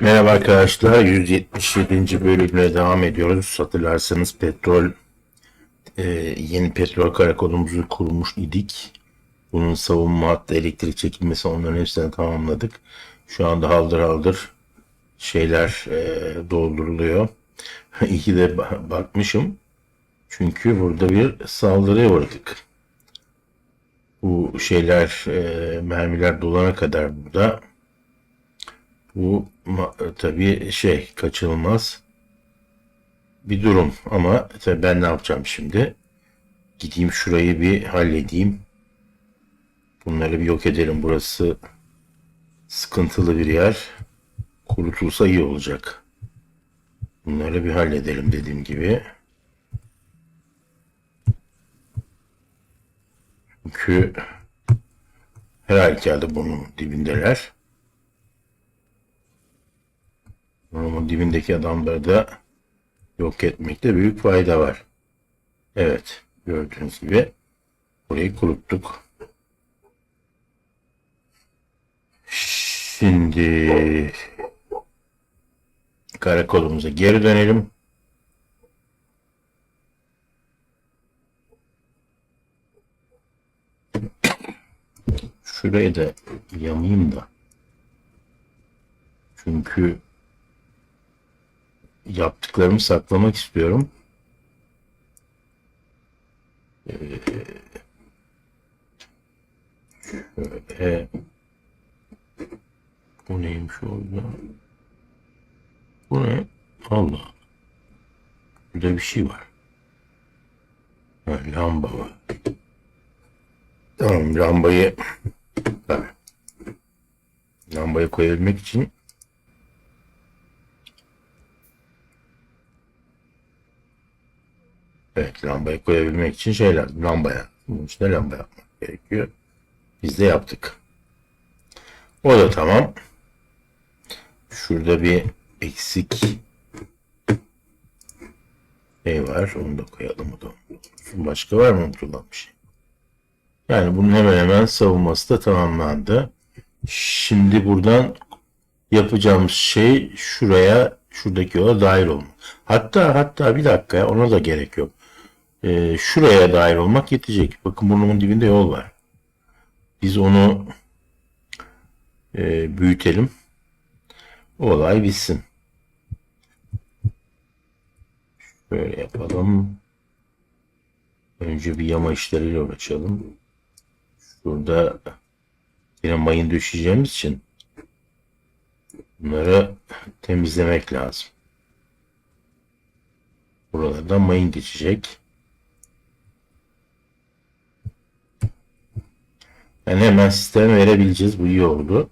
Merhaba arkadaşlar, 177. bölümle devam ediyoruz. Hatırlarsanız petrol, e, yeni petrol karakolumuzu kurmuş idik. Bunun savunma hattı, elektrik çekilmesi onların hepsini tamamladık. Şu anda haldır haldır şeyler e, dolduruluyor. İyi de ba- bakmışım. Çünkü burada bir saldırıya uğradık. Bu şeyler, e, mermiler dolana kadar burada bu ma- tabii şey kaçınılmaz bir durum ama tabii ben ne yapacağım şimdi? Gideyim şurayı bir halledeyim. Bunları bir yok edelim. Burası sıkıntılı bir yer. Kurutulsa iyi olacak. Bunları bir halledelim dediğim gibi. Çünkü her halükarda bunun dibindeler. Onun dibindeki adamları da yok etmekte büyük fayda var. Evet, gördüğünüz gibi burayı kuruttuk. Şimdi karakolumuza geri dönelim. Şurayı da yamayayım da. Çünkü yaptıklarımı saklamak istiyorum. Ee, şöyle bu neymiş orada? Bu ne? Allah. Burada bir şey var. Ha, lamba var. Tamam lambayı. Lambayı koyabilmek için Evet lambayı koyabilmek için şey lazım. Lambaya. Bunun için de lamba yapmak gerekiyor. Biz de yaptık. O da tamam. Şurada bir eksik şey var. Onu da koyalım. O da. Başka var mı unutulan bir şey? Yani bunun hemen hemen savunması da tamamlandı. Şimdi buradan yapacağımız şey şuraya şuradaki yola dahil olmak. Hatta hatta bir dakika ona da gerek yok. Ee, şuraya dahil olmak yetecek. Bakın burnumun dibinde yol var. Biz onu e, büyütelim. O olay bitsin. Şöyle yapalım. Önce bir yama işleriyle uğraşalım. Şurada yine mayın düşeceğimiz için bunları temizlemek lazım. Buralardan mayın geçecek. Yani hemen sisteme verebileceğiz. Bu iyi oldu.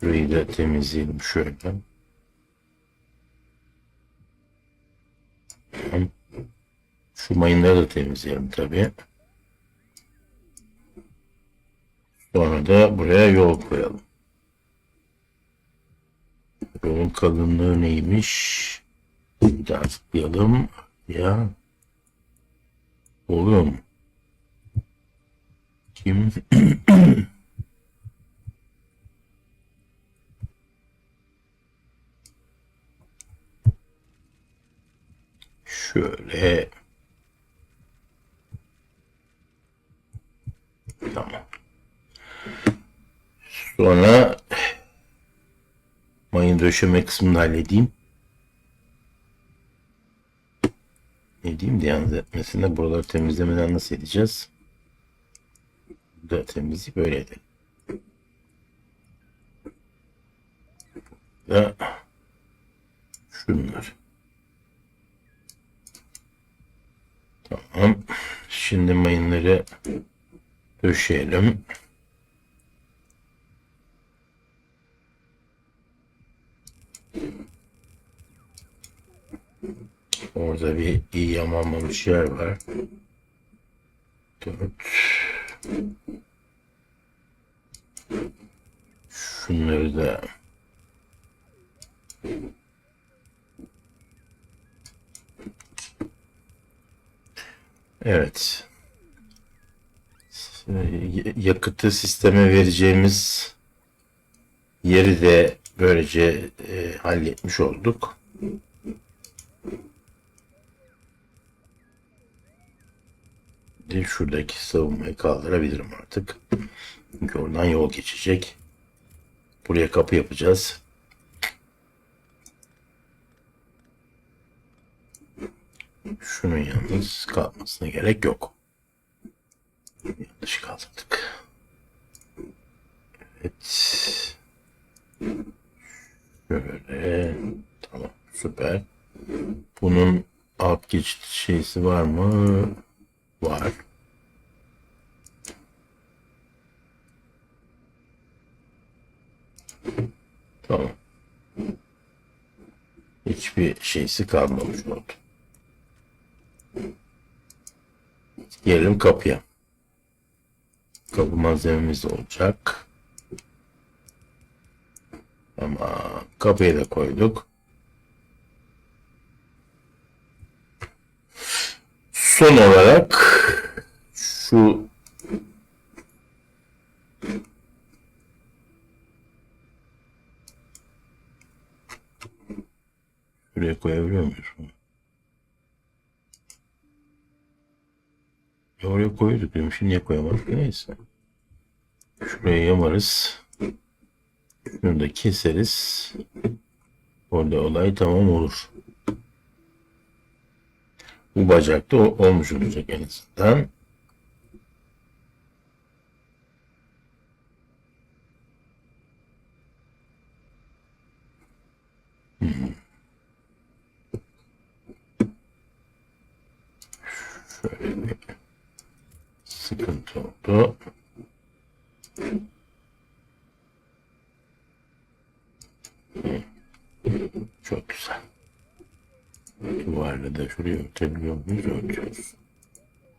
Şurayı da temizleyelim şöyle. Şu mayınları da temizleyelim tabii. Sonra da buraya yol koyalım. Yolun kalınlığı neymiş? Bir daha. Ya. Oğlum. Kim? Şöyle. Tamam. Sonra mayın döşeme kısmını halledeyim. Ne diyeyim de yalnız etmesinde buraları temizlemeden nasıl edeceğiz? Burada temizliği böyle edelim. Da şunlar. Tamam. Şimdi mayınları döşeyelim. Orada bir iyi yamanmamış yer var. Dört. Şunları da Evet. Yakıtı sisteme vereceğimiz Yeri de böylece e, halletmiş olduk. Şimdi şuradaki savunmayı kaldırabilirim artık. Çünkü oradan yol geçecek. Buraya kapı yapacağız. Şunun yalnız kalmasına gerek yok. Yanlış kaldırdık. Evet. Şöyle. Tamam. Süper. Bunun alt geçit şeysi var mı? Var. Tamam. Hiçbir şeysi kalmamış oldu. Gelelim kapıya. Kapı malzememiz olacak. Ama kapıyı da koyduk. Son olarak şu Şuraya koyabiliyor muyuz? Ya oraya koyduk diyorum. Şimdi niye koyamadık? Neyse. Şuraya yamarız. Şunu da keseriz. Orada olay tamam olur. Bu bacakta olmuş olacak en azından. Hmm. Şöyle bir sıkıntı oldu. Çok güzel. Da şuraya örtebiliyor muyuz? Örtüyoruz.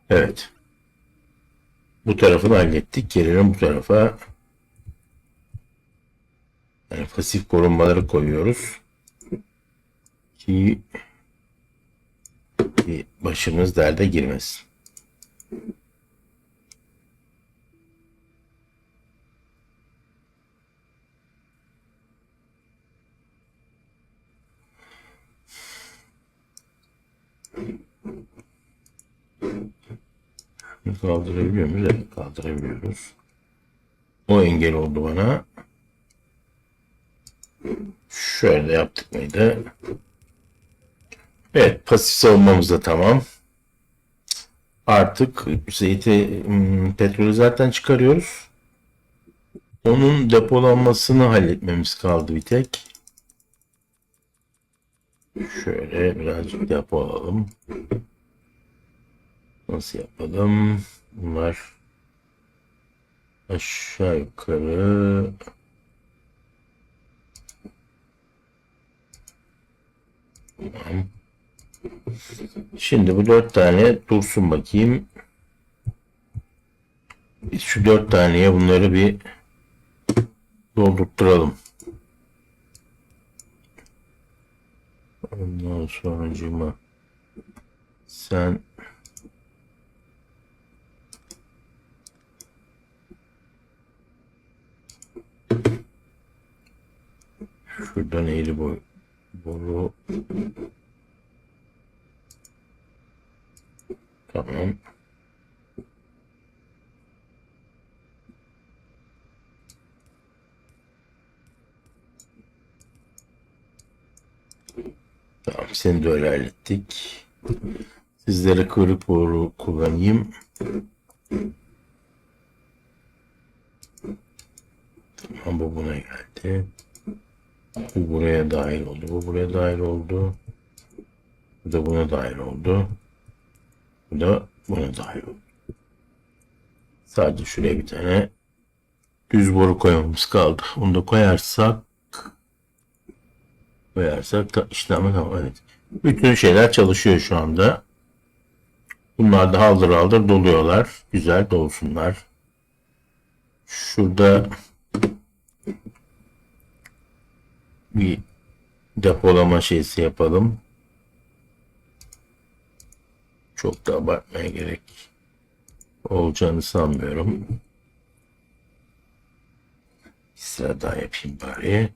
Evet. Bu tarafını hallettik. Gelelim bu tarafa. Yani pasif korunmaları koyuyoruz. Ki başımız derde girmesin. Kaldırabiliyor muyuz? Evet kaldırabiliyoruz. O engel oldu bana. Şöyle yaptık mıydı? Evet pasif savunmamız da tamam. Artık zeyti petrolü zaten çıkarıyoruz. Onun depolanmasını halletmemiz kaldı bir tek. Şöyle birazcık depo alalım. Nasıl yapalım? Bunlar aşağı yukarı Tamam. Şimdi bu dört tane dursun bakayım. Biz şu dört taneye bunları bir doldurtturalım. Ondan sonra sen Şuradan eğri boy boru Tamam. Tamam seni de öyle hallettik. Sizlere kuyruk boru kullanayım. Tamam bu buna geldi. Bu buraya dahil oldu. Bu buraya dahil oldu. Bu da buna dahil oldu. Bu da buna dahil oldu. Sadece şuraya bir tane düz boru koymamız kaldı. Onu da koyarsak koyarsak da işlemi tamam. Evet. Bütün şeyler çalışıyor şu anda. Bunlar da haldır haldır doluyorlar. Güzel dolsunlar. Şurada bir depolama şeysi yapalım. Çok da abartmaya gerek olacağını sanmıyorum. sıra daha yapayım bari.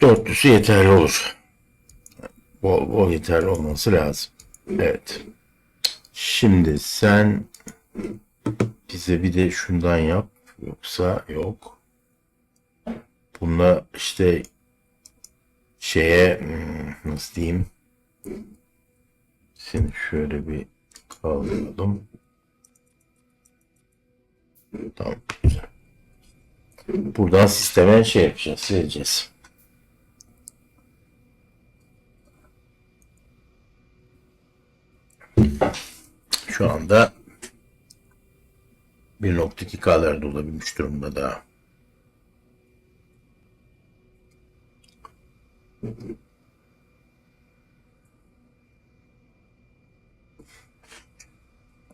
Dörtlüsü yeterli olur. Bol bol yeterli olması lazım. Evet. Şimdi sen bize bir de şundan yap. Yoksa yok. Bununla işte şeye hmm, nasıl diyeyim seni şöyle bir kaldıralım. Tamam güzel. Buradan sisteme şey yapacağız, sileceğiz. Şu anda 1.2K'larda olabilmiş durumda daha.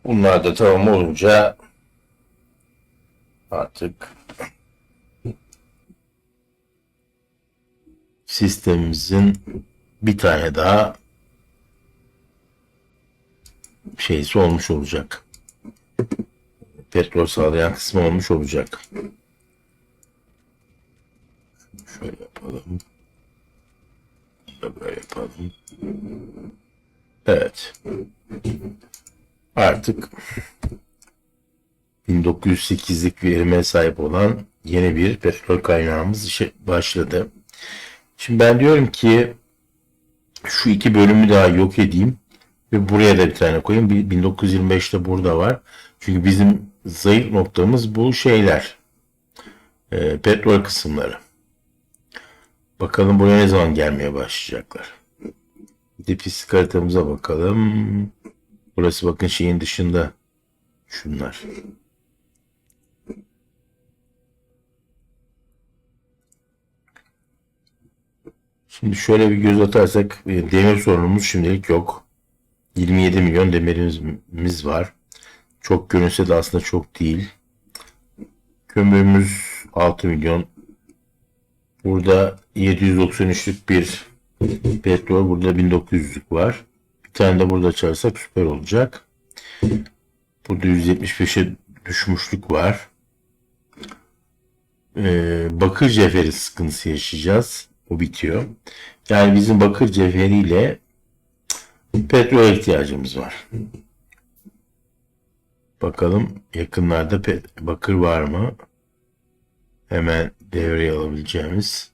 Bunlar da tamam olunca artık sistemimizin bir tane daha şeysi olmuş olacak. Petrol sağlayan kısmı olmuş olacak. Şöyle yapalım. Böyle yapalım. Evet. Artık 1908'lik verime sahip olan yeni bir petrol kaynağımız işe başladı. Şimdi ben diyorum ki şu iki bölümü daha yok edeyim ve buraya da bir tane koyayım. Bir 1925'te burada var. Çünkü bizim zayıf noktamız bu şeyler. Ee, petrol kısımları. Bakalım buraya ne zaman gelmeye başlayacaklar. Bir de pislik haritamıza bakalım. Burası bakın şeyin dışında. Şunlar. Şimdi şöyle bir göz atarsak e, demir sorunumuz şimdilik yok. 27 milyon demirimiz var. Çok görünse de aslında çok değil. Kömürümüz 6 milyon. Burada 793'lük bir petrol. Burada 1900'lük var. Bir tane de burada açarsak süper olacak. Burada 175'e düşmüşlük var. Ee, bakır cevheri sıkıntısı yaşayacağız. O bitiyor. Yani bizim bakır cevheriyle petrol ihtiyacımız var. Bakalım yakınlarda bakır var mı? Hemen devreye alabileceğimiz.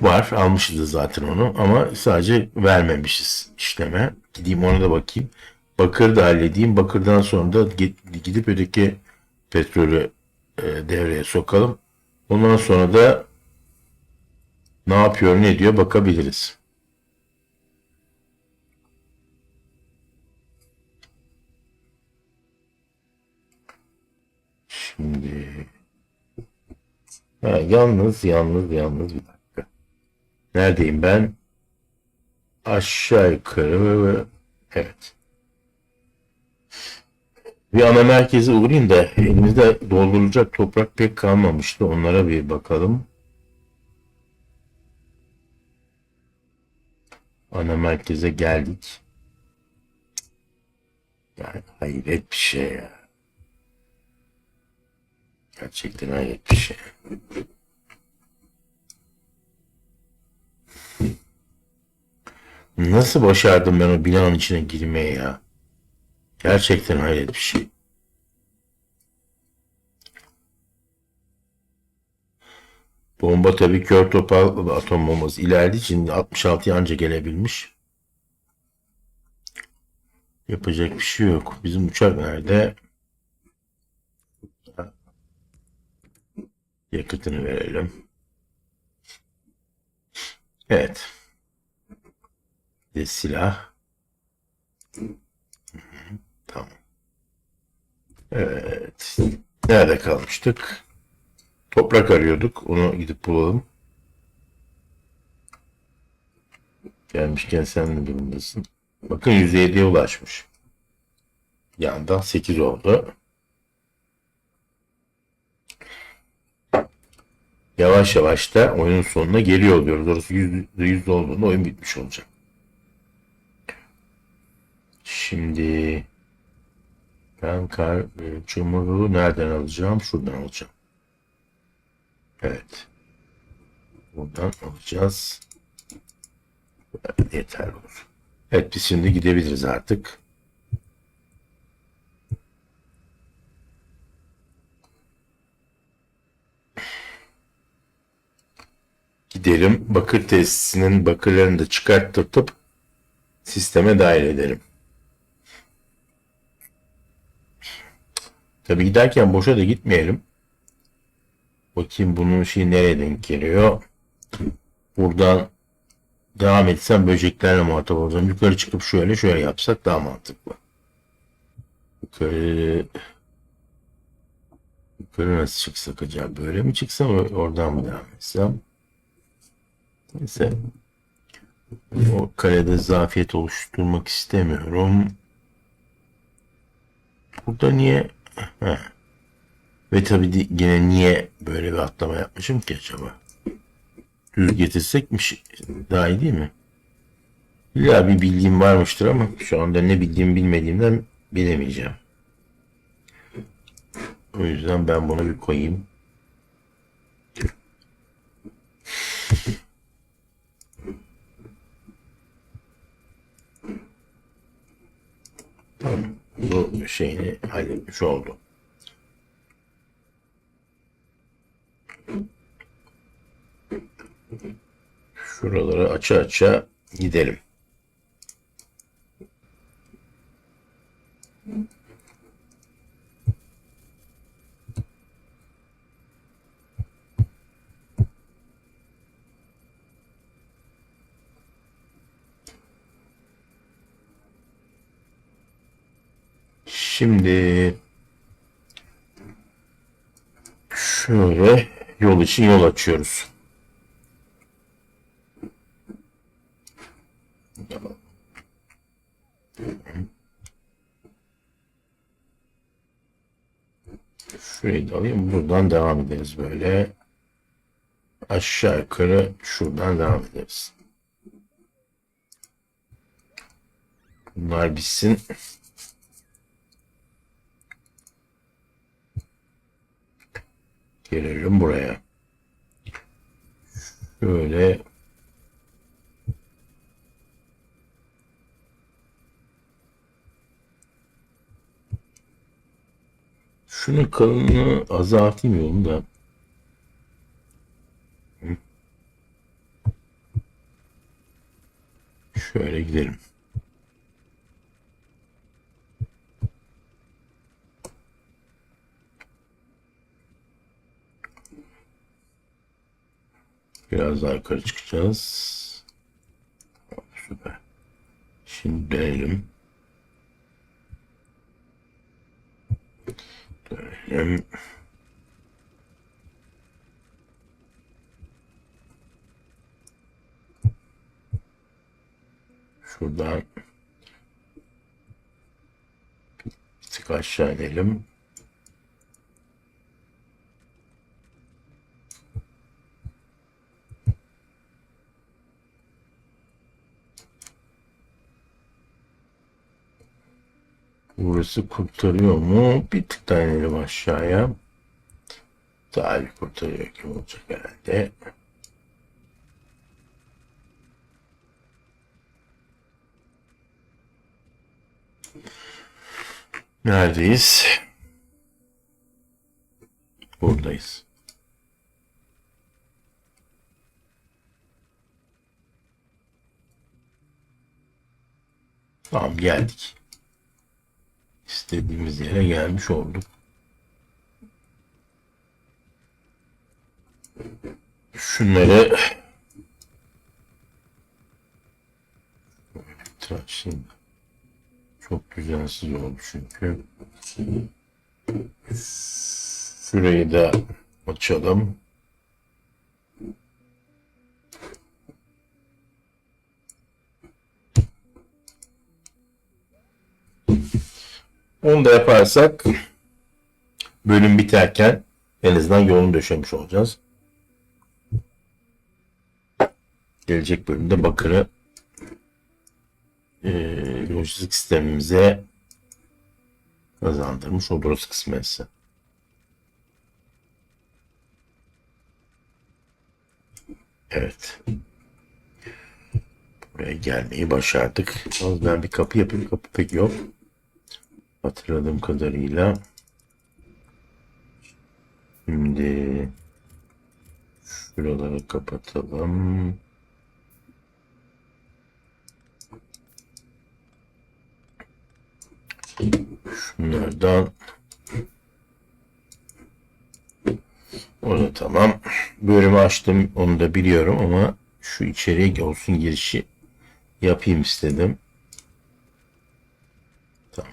Var. Almışız zaten onu ama sadece vermemişiz işleme. Gideyim ona da bakayım. Bakır da halledeyim. Bakırdan sonra da gidip öteki petrolü e, devreye sokalım. Ondan sonra da ne yapıyor ne diyor bakabiliriz. Şimdi ha, yalnız yalnız yalnız bir dakika. Neredeyim ben? Aşağı yukarı evet. Bir ana merkeze uğrayayım da elimizde doldurulacak toprak pek kalmamıştı. Onlara bir bakalım. Ana merkeze geldik. Yani hayret bir şey ya. Gerçekten hayret bir şey. Nasıl başardım ben o binanın içine girmeye ya? Gerçekten hayret bir şey. Bomba tabii kör topal atom bombası ilerlediği için 66 anca gelebilmiş. Yapacak bir şey yok. Bizim uçak nerede? Yakıtını verelim. Evet. Bir silah. Tamam. Evet. Nerede kalmıştık? Toprak arıyorduk. Onu gidip bulalım. Gelmişken sen ne durumdasın? Bakın %7'ye ulaşmış. Yandan 8 oldu. Yavaş yavaş da oyunun sonuna geliyor oluyoruz. Orası %100 olduğunda oyun bitmiş olacak. Şimdi Ben kar e, çamuru nereden alacağım? Şuradan alacağım. Evet. Buradan alacağız. Yeter olur. Evet biz şimdi gidebiliriz artık. Gidelim bakır tesisinin bakırlarını da çıkarttırtıp sisteme dahil edelim. Tabi giderken boşa da gitmeyelim. Bakayım bunun şeyi nereye denk geliyor. Buradan devam etsem böceklerle muhatap olacağım. Yukarı çıkıp şöyle şöyle yapsak daha mantıklı. Yukarı yukarı nasıl çıksak acaba? Böyle mi çıksam oradan mı devam etsem? Neyse. O kalede zafiyet oluşturmak istemiyorum. Burada niye? Heh. Ve tabii di- yine niye böyle bir atlama yapmışım ki acaba? Düz getirsekmiş daha iyi değil mi? İlla bir bildiğim varmıştır ama şu anda ne bildiğimi bilmediğimden bilemeyeceğim. O yüzden ben bunu bir koyayım. Tamam. Bu şeyini halletmiş oldu. Şuraları aça aça gidelim. Şimdi şöyle yol için yol açıyoruz. Şurayı da alayım. Buradan devam ederiz böyle. Aşağı yukarı şuradan devam ederiz. Bunlar bitsin. Gelelim buraya. Şöyle Şunun kalınlığını azaltayım yolunu da. Şöyle gidelim. Biraz daha yukarı çıkacağız. Süper. Şimdi dönelim. Dönelim. Şuradan bir tık aşağı inelim. Burası kurtarıyor mu? Bir tık daha inelim aşağıya. Bir kurtarıyor kim olacak herhalde. Neredeyiz? Buradayız. Tamam geldik. İstediğimiz yere gelmiş olduk. Şunları tıraşlayayım. Çok düzensiz oldu çünkü. Şurayı da açalım. Onu da yaparsak bölüm biterken en azından yolunu döşemiş olacağız. Gelecek bölümde bakırı e, lojistik sistemimize kazandırmış oluruz kısmetse. Evet. Buraya gelmeyi başardık. Ben bir kapı yapayım. Kapı pek yok. Hatırladığım kadarıyla. Şimdi şuraları kapatalım. Şunlardan o da tamam. Bölümü açtım onu da biliyorum ama şu içeriye olsun girişi yapayım istedim. Tamam.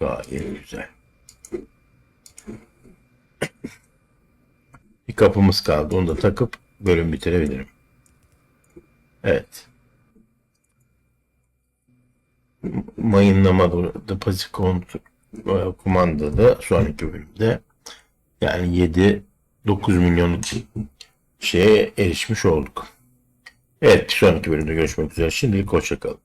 Gayet güzel. Bir kapımız kaldı. Onu da takıp bölüm bitirebilirim. Evet. Mayınlama da pasif kontrol kumanda da sonraki bölümde yani 7 9 milyonluk şeye erişmiş olduk. Evet sonraki bölümde görüşmek üzere. Şimdilik hoşçakalın.